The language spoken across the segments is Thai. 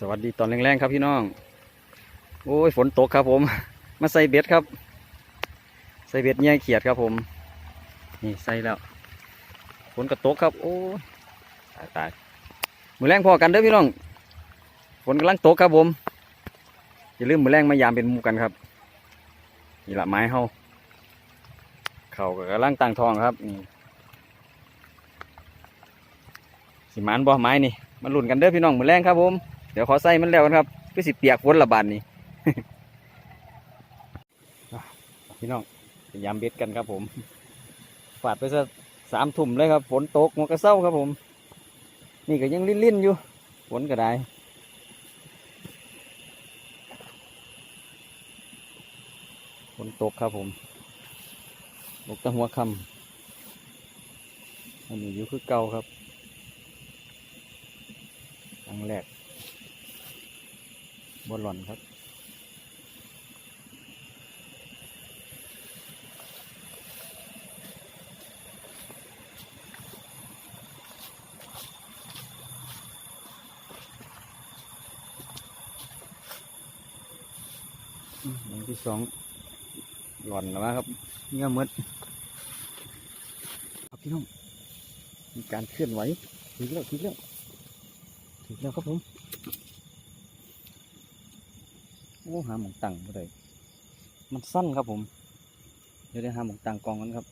สวัสดีตอนแรงๆครับพี่น้อง โอ้ยฝนตกครับผม มาใส่เบ็ดครับ ใส่เบ็ดแย่เขียดครับผม นี่ใส่แล้วฝนก็ตกครับ โอ้ยตายตายมือแรงพอกันเด้อพี่น้องฝนกำลังตกครับผมอย่าลืมมือแรงมายามเป็นมูกันครับนี่ละไม้เฮาเข่าก็กำลังตั้งทองครับนี่สิมานบ่ไม้นี่มาลุ้นกันเด้อพี่น้องมือแรงครับผม ดี๋ยวขอใส่มันแล้วกันครับก็สิเปียกฝนละบาดนี่พี่น้องพยายามเบ็ดกันครับผมฝาดไปซะสามทุ่มเลยครับฝนตกหัวกระเซ้าครับผม นี่ก็ยังลิ่นๆอยู่ฝนก็ได้ฝนตกครับผมตกแตะหัวคำอันนี้อยู่คือเก่าครับครั้งแรก บนหล่อนครับอืมอันที่สองหล่อนแล้วะครับเงี้ยหมดครับพี่น้องมีการเคลื่อนไหวถึงแล้วถึงแล้วถึงแล้วครับผม โอ้หาหมองตังบ่ได้มันสั้นครับผม เดี๋ยวได้หาหมองตังกองกันครับ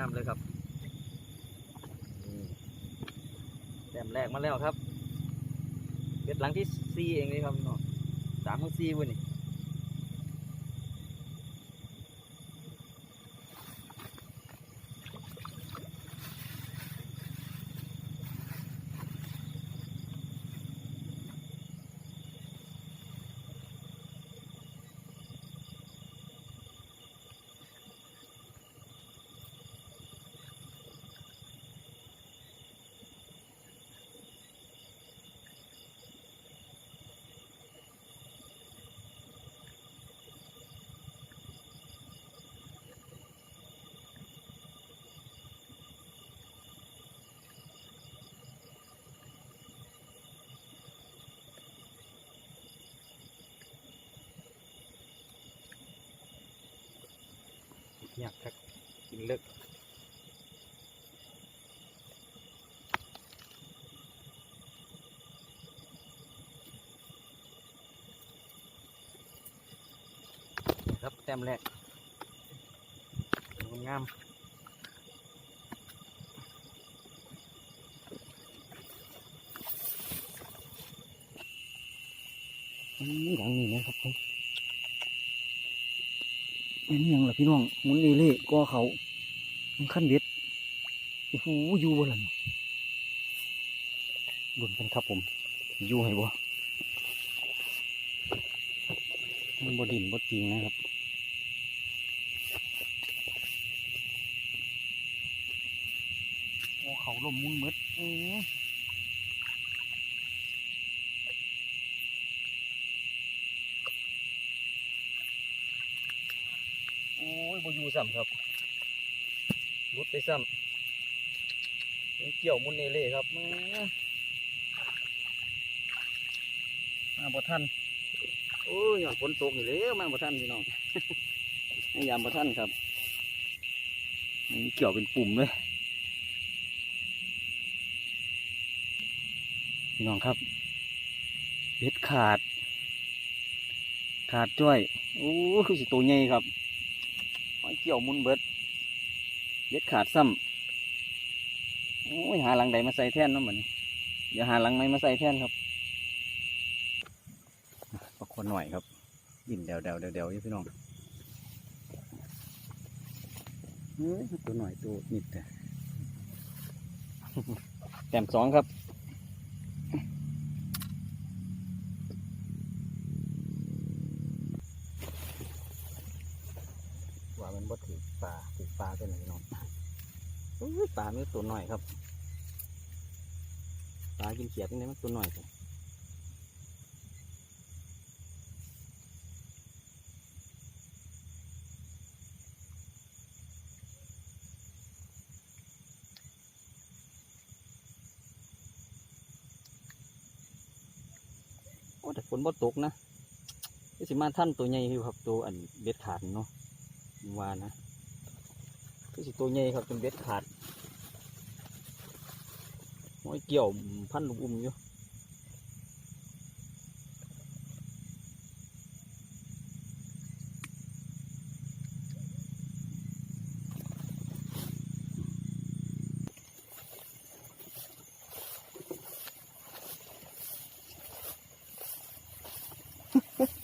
งามเลยครับแต้มแรกมาแล้วครับเบ็ดหลังที่สี่เองเลยครับพี่น้องสามกับสี่วันนี้ ยากครับกินเลิกครับแต้มแรกงามอืมอย่างนี้นะครับผม อันนี้ยังล่ะพี่น้องหมุนเอเล่ก็เขามันขั้นเบ็ดโอ้โหอยู่บ่ล่ะนี่ดุนกันครับผม อยู่ให้บ่มันบดินบ่จริงนะครับโอ้เขาลมมุนหมดอื้อโอ้ยบ่อยู่ ซ้ำครับรุดไปซ้ำยังเกี่ยวมุนเอเล่ครับมามาบ่ทันโอ้ยหยอดฝนตกนี่เลยมาบ่ทันพี่น้องให้ยามบ่ทันครับนี่เกี่ยวเป็นปุ่มเลยพี่น้องครับเบ็ดขาด ขาดจ้อย โอ้คือสิตัวใหญ่ครับหอย เกี่ยวมุนเบิดเบ็ดขาดซ้ำโอ้ยหาหลังใดมาใส่แท่นเนาะมันอย่าหาหลังไม้มาใส่แท่นครับปลาคนหน่อยครับยินเดวเดวเดวเดวอยู่พี่น้องเฮ้ยตัวหน่อยตัวนิดแต่แต้มสองครับ มันบ่ถือปลาถือ ปลาเป็นไหนน้องอุ้ยปลาไม่ตัวหน่อยครับปลากินเขียดนี่มันตัวหน่อยสิโอ้แต่ฝนบ่ตกนะก็สิมาท่านตัวใหญ่อยู่ครับตัวอันเบ็ดขาดเนาะผมว่านะ ก็สิตัวใหญ่ครับจนเบ็ดขาดโอ้ยเกี่ยวพันลูกอุ้มอยู่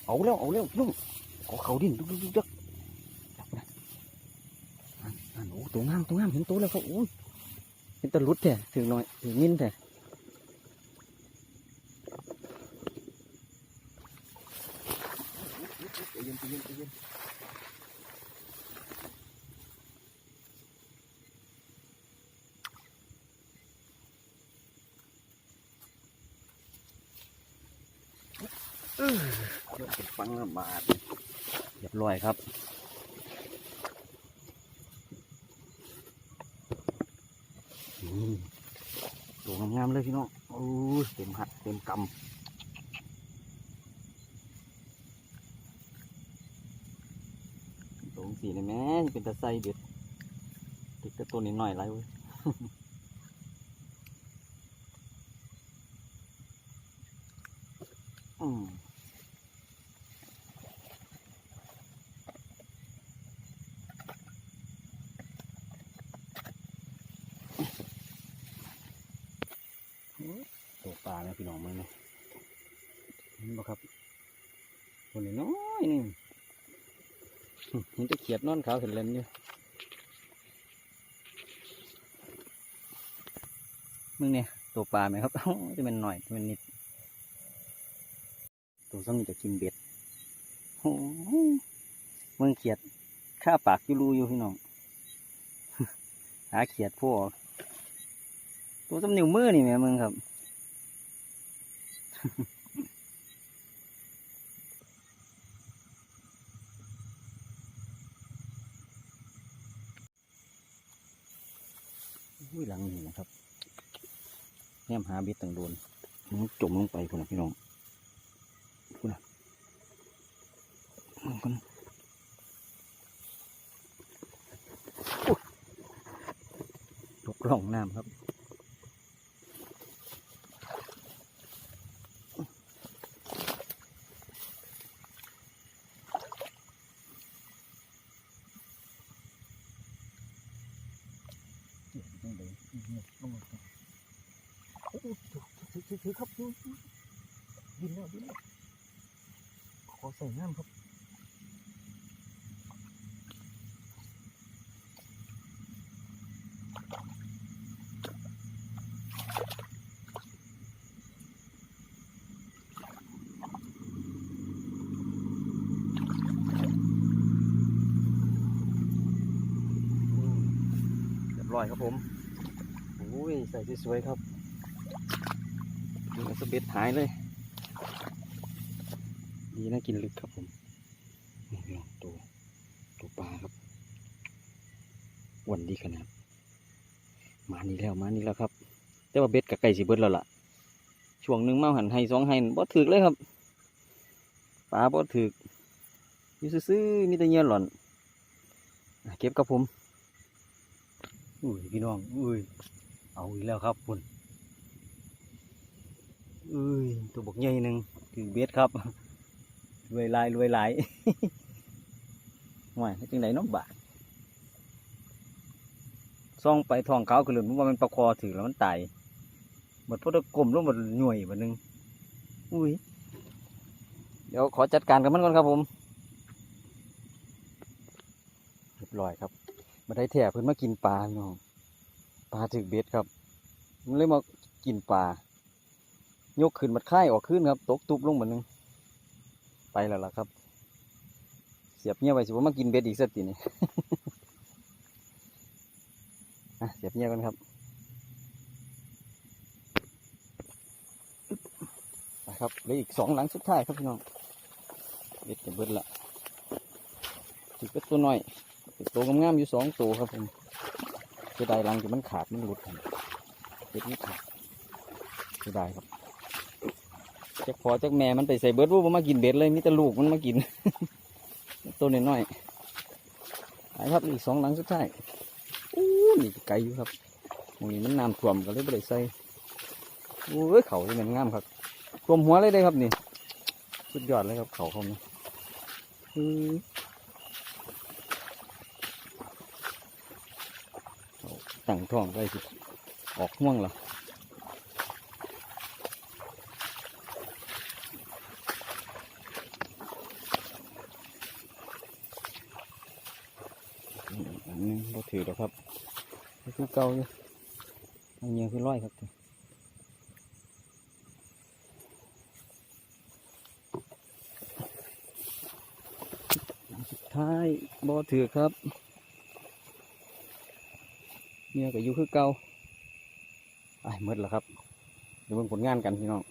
เอาแล้วเอาแล้วลุงเอาเขาดินดุกดุกดุกดุกจับนะอันอันโอ้ ตัวงามตัวงามเห็นตัวแล้วครับอุ้ยเห็นแตะลุดแท้ถึงหน่อยถึงมินแท้ใจเย็นใจเย็นใจเย็นเดี๋ยวเป็นฟังละบาทเรียบร้อยครับ อืมตัวงามๆเลยพี่น้องโอ้เต็มหัดเต็มกำตรงสีเลยแม่เป็นตะไซเด็ดติดกระตัวนิดหน่อยไรเว้ย อืมตัวปลาเนี่ย พี่น้องมึงเนี่ยเห็นบ่ครับตัวนน้อยนี่เห็นตะเขียดนอนขาวเห็นเลนอยู่มึงเนี่ยตัวปลาไหมครับจะเป็นหน่อยจะเป็นนิด ตัวซ้ำนี่จะกินเบ็ดโอ้มืองเขียดข้าปากยูรูอยู่พี่น้องหาเขียดพวกตัวซ้ำนิ้วมือนี่แม่มึงครับ อุ้ยหลังนี่นะครับแนมหาเบ็ดต่างโดนมันจมลงไปคุณนะพี่น้องคุณนะมันกันตกร่องน้ำครับ ถือครับยินแล้วยินแล้ว ขอใส่น้ำครับเรียบร้อยครับผมโอ้ย ใส่สวยๆครับนี่สเบ็ดหายเลย ดีนะกินลึกครับผมนี่พี่น้องตัวตัวปลาครับวันดีขนาดมานี่แล้วมานี่แล้วครับ แต่ว่าเบ็ดกับไก่สิเบิดแล้วล่ะ ช่วงหนึ่งเมาหันให้สองให้บ่ถึกเลยครับปลาบ่ถึกอยู่ซื่อมีแต่เงี้ยหล่อนเก็บครับผมอุ้ยพี่น้องอุ้ยเอาอีกแล้วครับคุณอุ้ยตัวบกใหญ่หนึ่งคือเบ็ดครับ รวยลายรวยหลายห่วยแล้วจังไดน้องบาทซ่องไปทองเขาคือหลุนว่ามันประคอถือแล้วมันตายหมดพวกกลมลงหมดหน่วยบัดนึงอุ้ยเดี๋ยวขอจัดการกับมันก่อนครับผมเรียบร้อยครับมาได้แถบเพิ่นมากินปลาพี่น้องปลาถึกเบ็ดครับ มันเลยมากินปลายกขึ้นมัดค่ายออกขึ้นครับ ตกตุบลงเหมือนนึง ไปแล้วล่ะครับสีสียบเงี้ยไว้สิว่ามากินเบ็ดอีกสักทีนี่อะเสียบเงี้ยกันครับนะครับเหลืออีกสองหลังสุดท้ายครับพี่น้องเบ็ดจะเบิดละถือเป็ดตัวน้อยตัวงามๆอยู่สองตัวครับผมเสียดายหลังที่มันขาดมันหลุดเบ็ดมันขาดเสียดายครับ จักพอจักแม่มันไปใส่เบิร์ดว่ามากินเบ็ดเลยมีแต่ลูกมันมากิน ตัวน้อยๆไปครับอีกสองหลังสุดท้ายอู้นี่ไกลอยู่ครับตรงนี้มันน้ำท่วมก็เลยไม่ได้ใส่โอ้ยเขาที่มันงามครับท่วมหัวเลยได้ครับนี่ สุดยอดเลยครับเขาเขานี่อื้อเขาตั้งท้องได้สิออกห่วงแล้วอืมอันนึงก็ถือแล้วครับ คือเก่าอยู่อันนี้คือร้อยครับสุดท้ายบ่ถือครับ เนี่ยก็อยู่คือเก่าไอ้ายหมดแล้วครับเดี๋ยวมึงผลงานกันพี่น้อง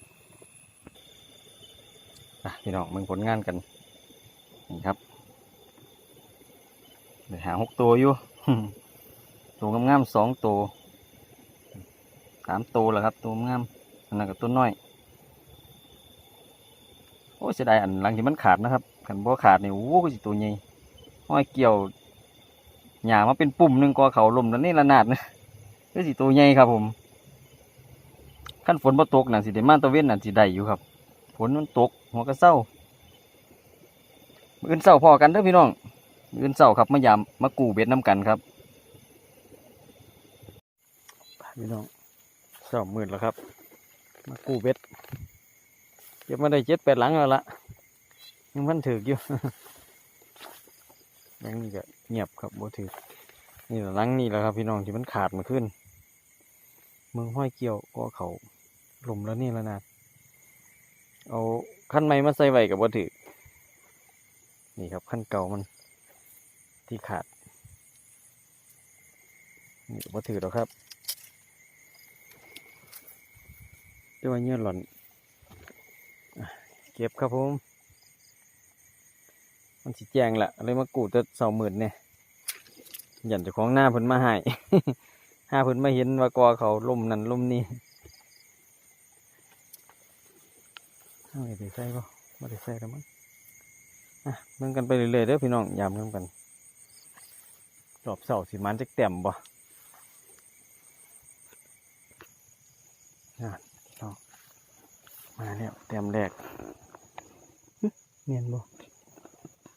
อะพี่น้องมึงผลงานกันนี่ครับเดี๋ยวหาหกตัวอยู่ ตัวงามๆสองตัวสามตัวแล้วครับ ตัวงามอันนั้นกับตัวน้อย โอ้เสียดายอันหลังที่มันขาดนะครับขันบ่ขาดนี่โอ้ก็สิตัวใหญ่ห้อยเกี่ยวหยามาเป็นปุ่มหนึ่งกอเขาลมแล้วนี่ระนาดนะก็สิตัวใหญ่ครับผมขั้นฝนบ่ตกน่ะสิได้มาตะเวนน่ะสิได้อยู่ครับฝนมันตกหัวก็เศร้ามื้ออื่นเศร้าพอกันเด้อพี่น้องอื่นเศร้าครับมายามมากูเบ็ดน้ำกันครับไป พี่น้องเศร้ามืดแล้วครับ มากูเบ็ดเก็บมาได้เจ็ดแปดหลังแล้วละยังพันถืออยู่หลังนี้ก็เงียบครับโบถือนี่หลังนี่แหละครับ พี่น้องที่มันขาดมาขึ้น เมืองห้อยเกี่ยวก็เขาหลุมแล้วนี่แล้วนะเอาขั้นใหม่มาใส่ไว้กับโบถือนี่ครับขั้นเก่ามันที่ขาดนี่ก็บ่ถือแล้วครับ แต่ว่าเงี้ยหล่อนเก็บครับผม มันสิแจงละเลยมากูดแต่เสาหมื่นเนี่ยหยันเจ้าของหน้าพิ่นมาหายห้าพิ่นมาเห็นว่ากอเขาล่มนั่นล่มนี่เอาไปใส่ป่ะไม่ได้ใส่แล้วมั้งอะเบิ่งกันไปเรื่อยๆเด้อพี่น้องยามเบิ่งกันรอบเสาสิมันจะเต็มบ่อะพี่น้อง มาแล้วเต็มแรกเนียนบ่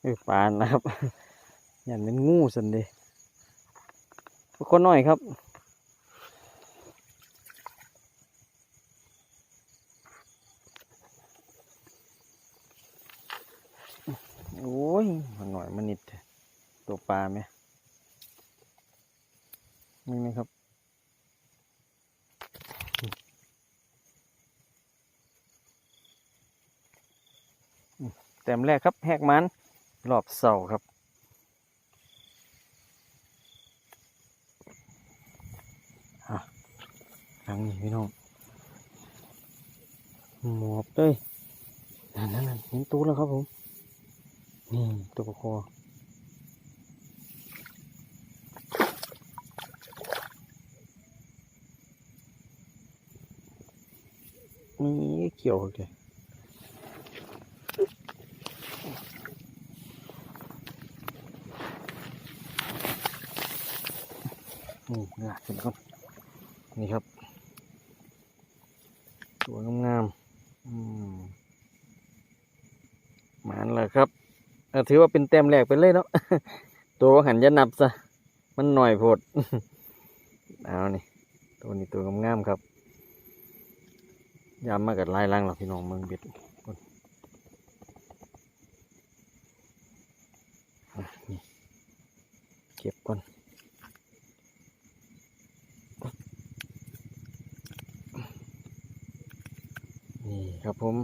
เออปานนะครับยันเป็นงูสันเดคนน้อยครับ โอ้ยมันหน่อยมันนิดตัวปลาไหมนี่นะครับ ต้มแรกครับแหกมันรอบเสาครับอะครั้งนี้พี่น้องหมอบเลยนั่นนั่นเห็นตัวแล้วครับผม นี่ตัวคอนี่เกี่ยวเลย นี่ะเห็นครับ นี่ครับตัวงามๆมหมันเลยครับถือว่าเป็นแต้มแรกไปเลยเนาะ ตัวหันจะนับซะ มันหน่อยโพด เอานี่ ตัวนี้ตัวงามๆครับยามมากับลายล่างหรอพี่น้องเมืองเบ็ดก่อนเก็บก่อน ครับผม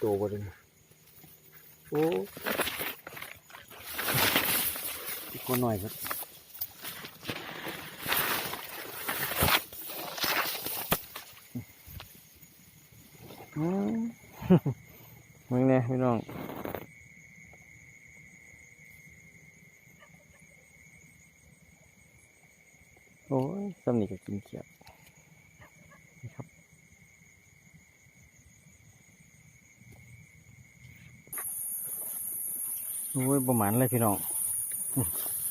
โตัวบนโอ้อีกคนหน่อยครับ กินเขียดนี่ครับ โอ้ยประมาณเลยพี่น้อง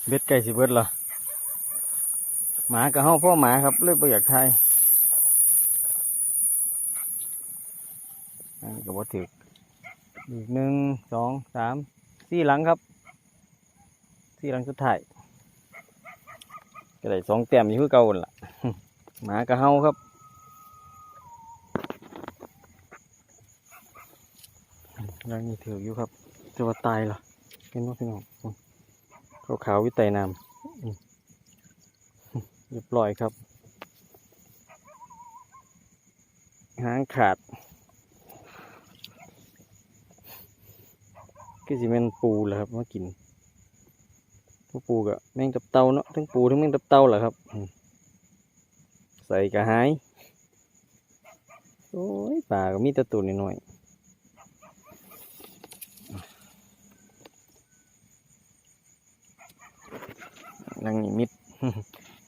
เบ็ดไก่สิเบิดเหรอหมากับเฮาพ่อหมาครับเลยบ่อยากทยอันนี้ก็บ่ถึกอีกหนึ่งสองสามสี่หลังครับสี่หลังสุดท้ายก็ได้สองแต้มอยู่คือเก่าล่ะ หมากับเฮาครับ ยังมีถืออยู่ครับจะว่าตายเหรอเห็นว่าพี่น้องขาวขาวๆวิไตน้ำอืมเรียบร้อยครับ หางขาดก็สิเป็นปูแหละครับมากินพวกปูกับแมงตับเต่าเนาะทั้งปูทั้งแมงตับเต่าแหละครับอืม ใส่กระหาย โอ้ยปลาก็มีตะตัวน้อยหลังนี้มิด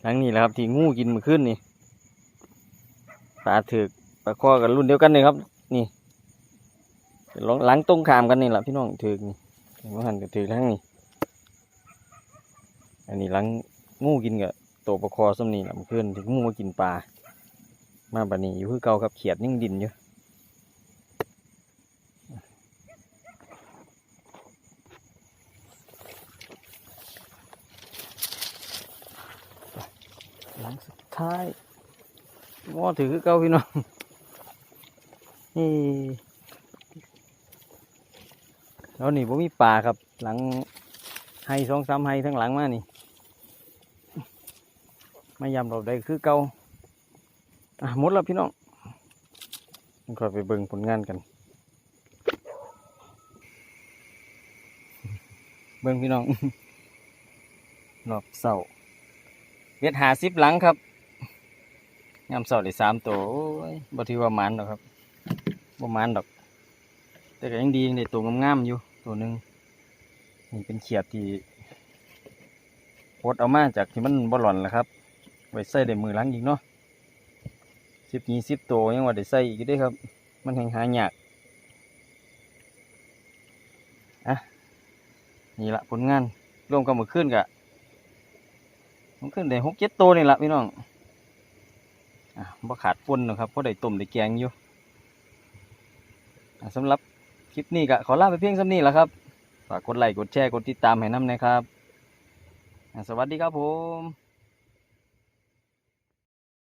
หลังนี้แหละครับที่งูกินมื่อคืนนี่ปลาถือปลาคอกันรุ่นเดียวกันเลยครับ นี่หลังหลังตรงขามกันนี่แหละพี่น้องถือกนี่เห็นว่าหันกับถือทั้งนี้อันนี้หลังงูกินกับ ตัวปลาคอส้มนี่แหละเมื่อคืนที่งูมากินปลา มาบัดนี้อยู่คือเก่าครับเขียดยังดินอยู่หลังสุดท้ายงอถือคือเก่าพี่น้องนี่แล้วนี่ผมมีปลาครับ หลังให้สองสามให้ทั้งหลังมานี่ ไม่ยำเราได้คือเก่าอะหมดแล้วพี่น้องก็ไปเบิ่งผลงานกัน เบิ่งพี่น้องรอบเสาเวทหาสิบหลังครับยามเสาได้สามตัวบ่ถือว่ามันหรอกครับบ่หมันดอก แต่ก็ยังดียังได้ตัวงามๆอยู่ตัวหนึ่งนี่เป็นเขียดที่โคดเอามาจากที่มันบ่หล่อนแหละครับ ไว้ใส่ได้มือหลังอีกเนาะสิบยี่สิบตัวยังว่าได้ใส่อีกได้ครับ มันแหงหายากอะนี่ละผลงานรวมกับมือขึ้นกะมันขึ้นได้หกเจ็ดตัวนี่ละพี่น้องอะบ่ขาดปนหรอกครับเพราะได้ต้มได้แกงอยู่สำหรับคลิปนี้ก็ขอลาไปเพียงสำนี้แหละครับฝากกดไลค์กดแชร์กดติดตามให้น้ำนะครับ สวัสดีครับผม